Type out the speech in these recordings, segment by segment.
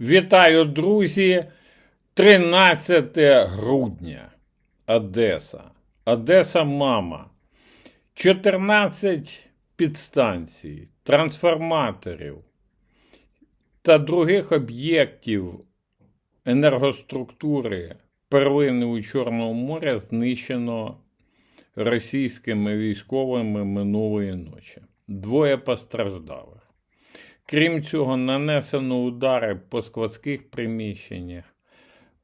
Вітаю, друзі! 13 грудня. Одеса. Одеса мама. 14 підстанцій, трансформаторів та других об'єктів енергоструктури первини у Чорному морі знищено російськими військовими минулої ночі. Двоє постраждалих. Крім цього, нанесено удари по складських приміщеннях,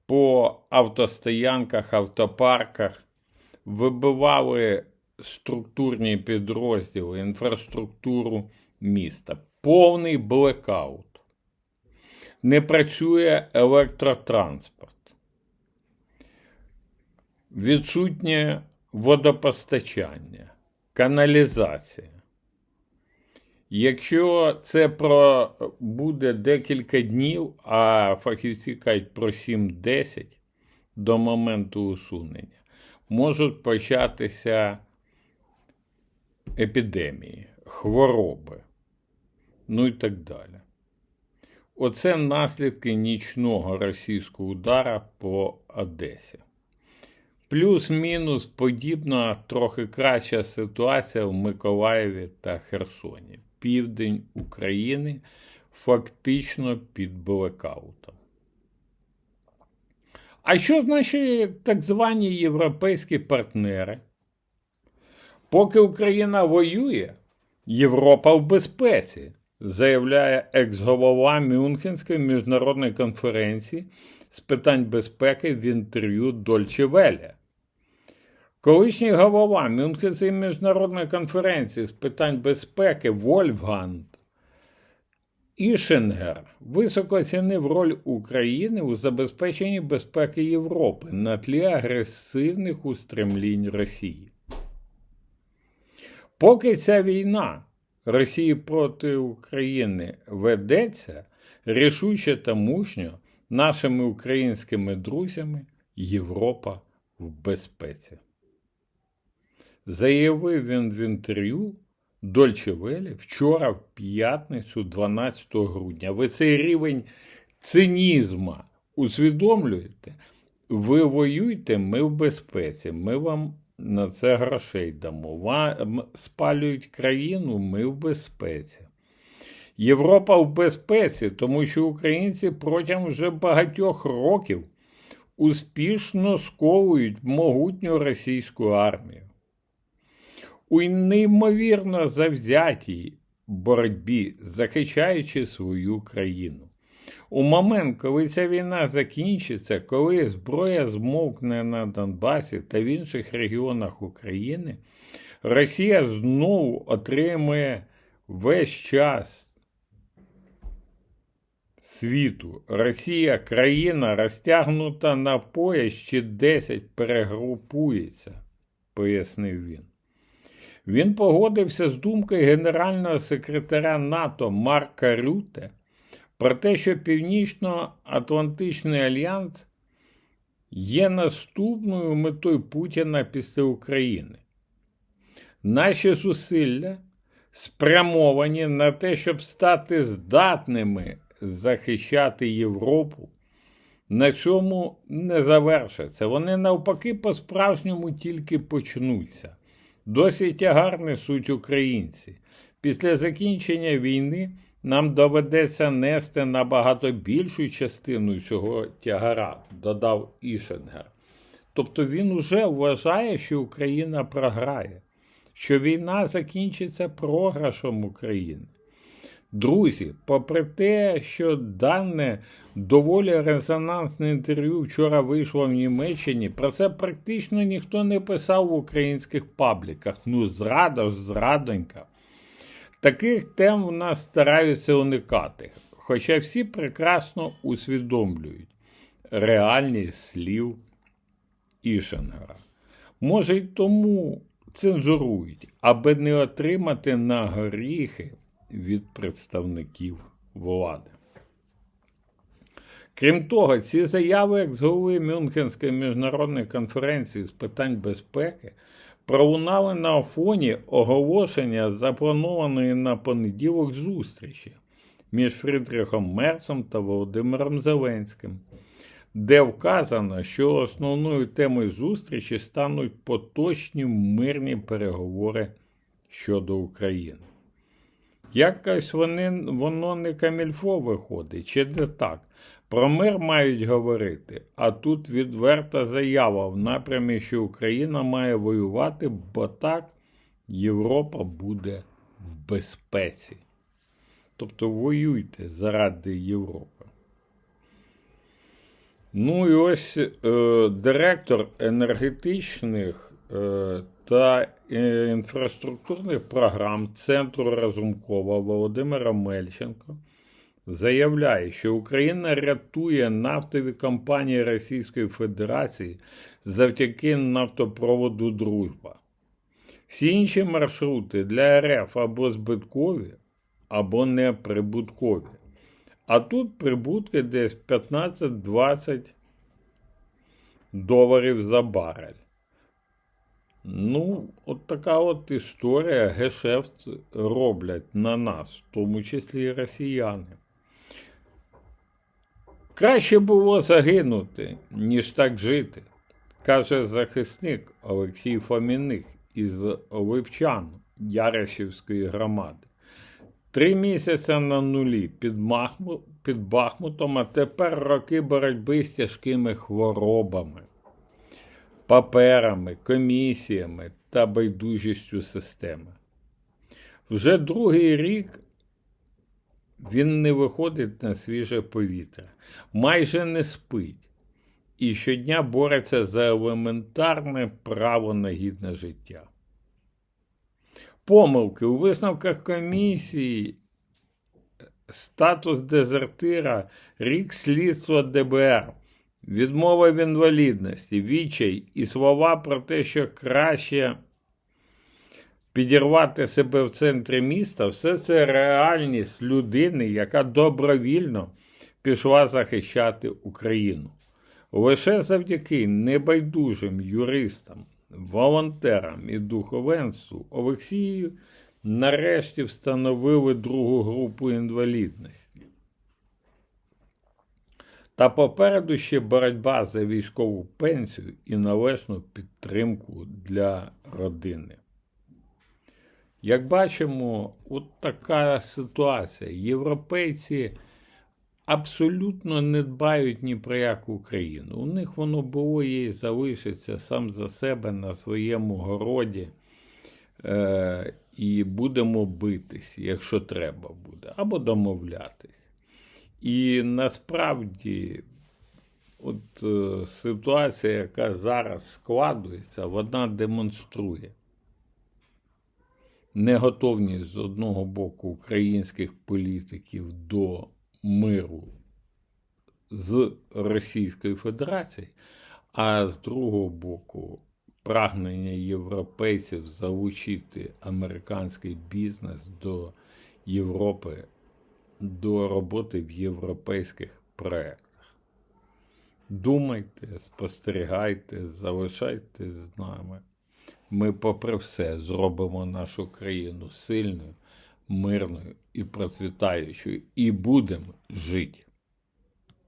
по автостоянках, автопарках, вибивали структурні підрозділи, інфраструктуру міста. Повний блекаут. Не працює електротранспорт. Відсутнє водопостачання, каналізація. Якщо це про буде декілька днів, а фахівці кажуть про 7-10 до моменту усунення, можуть початися епідемії, хвороби, ну і так далі. Оце наслідки нічного російського удара по Одесі. Плюс-мінус подібна трохи краща ситуація в Миколаєві та Херсоні. Південь України фактично під блекаутом. А що значить так звані європейські партнери? Поки Україна воює, Європа в безпеці, заявляє екс-голова Мюнхенської міжнародної конференції з питань безпеки в інтерв'ю Дольче Веле. Колишній голова Мюнхенської міжнародної конференції з питань безпеки Вольфганд Ішенгер високо оцінив роль України у забезпеченні безпеки Європи на тлі агресивних устремлінь Росії. Поки ця війна Росії проти України ведеться рішуче та мужньо нашими українськими друзями Європа в безпеці. Заявив він в інтерв'ю Дольче Велі вчора в п'ятницю 12 грудня. Ви цей рівень цинізма усвідомлюєте? Ви воюєте, ми в безпеці, ми вам на це грошей дамо. Вам спалюють країну, ми в безпеці. Європа в безпеці, тому що українці протягом вже багатьох років успішно сковують могутню російську армію. У неймовірно завзятій боротьбі, захищаючи свою країну. У момент, коли ця війна закінчиться, коли зброя змовкне на Донбасі та в інших регіонах України, Росія знову отримує весь час світу. Росія країна розтягнута на пояс чи 10 перегрупується, пояснив він. Він погодився з думкою генерального секретаря НАТО Марка Рюте про те, що Північно-Атлантичний альянс є наступною метою Путіна після України. Наші зусилля спрямовані на те, щоб стати здатними захищати Європу. На цьому не завершаться. Вони навпаки по-справжньому тільки почнуться. Досі тягар несуть українці. Після закінчення війни нам доведеться нести набагато більшу частину цього тягара, додав Ішенгер. Тобто він уже вважає, що Україна програє, що війна закінчиться програшом України. Друзі, попри те, що дане доволі резонансне інтерв'ю вчора вийшло в Німеччині, про це практично ніхто не писав в українських пабліках. Ну, зрада ж, зрадонька. Таких тем в нас стараються уникати, хоча всі прекрасно усвідомлюють реальність слів Ішенгера. Може, й тому цензурують, аби не отримати на горіхи від представників влади. Крім того, ці заяви як з голови Мюнхенської міжнародної конференції з питань безпеки пролунали на фоні оголошення запланованої на понеділок зустрічі між Фрідрихом Мерцем та Володимиром Зеленським, де вказано, що основною темою зустрічі стануть поточні мирні переговори щодо України. Якось вони, воно не камільфо виходить, чи не так. Про мир мають говорити, а тут відверта заява в напрямі, що Україна має воювати, бо так Європа буде в безпеці. Тобто воюйте заради Європи. Ну і ось е, директор енергетичних е, та е, інфраструктурних програм Центру Разумкова Володимира Мельченко заявляє, що Україна рятує нафтові компанії Російської Федерації завдяки нафтопроводу Дружба. Всі інші маршрути для РФ або збиткові, або неприбуткові. А тут прибутки десь 15-20 доларів за барель. Ну, от така от історія гешефт роблять на нас, в тому числі і росіяни. Краще було загинути, ніж так жити, каже захисник Олексій Фоміних із Липчан Яришівської громади. Три місяці на нулі під, Махму, під Бахмутом, а тепер роки боротьби з тяжкими хворобами, паперами, комісіями та байдужістю системи. Вже другий рік він не виходить на свіже повітря, майже не спить і щодня бореться за елементарне право на гідне життя. Помилки у висновках комісії, статус дезертира, рік слідства ДБР, відмова в інвалідності, відчай і слова про те, що краще підірвати себе в центрі міста, все це реальність людини, яка добровільно пішла захищати Україну. Лише завдяки небайдужим юристам, волонтерам і духовенству Олексію нарешті встановили другу групу інвалідності. Та попереду ще боротьба за військову пенсію і належну підтримку для родини. Як бачимо, от така ситуація. Європейці абсолютно не дбають ні про яку Україну. У них воно було і залишиться сам за себе на своєму городі. Е, і будемо битись, якщо треба буде, або домовлятись. І насправді, от е, ситуація, яка зараз складується, вона демонструє неготовність з одного боку українських політиків до миру з Російською Федерацією, а з другого боку, прагнення європейців залучити американський бізнес до Європи, до роботи в європейських проєктах. Думайте, спостерігайте, залишайтесь з нами. Ми, попри все, зробимо нашу країну сильною, мирною і процвітаючою, і будемо жити.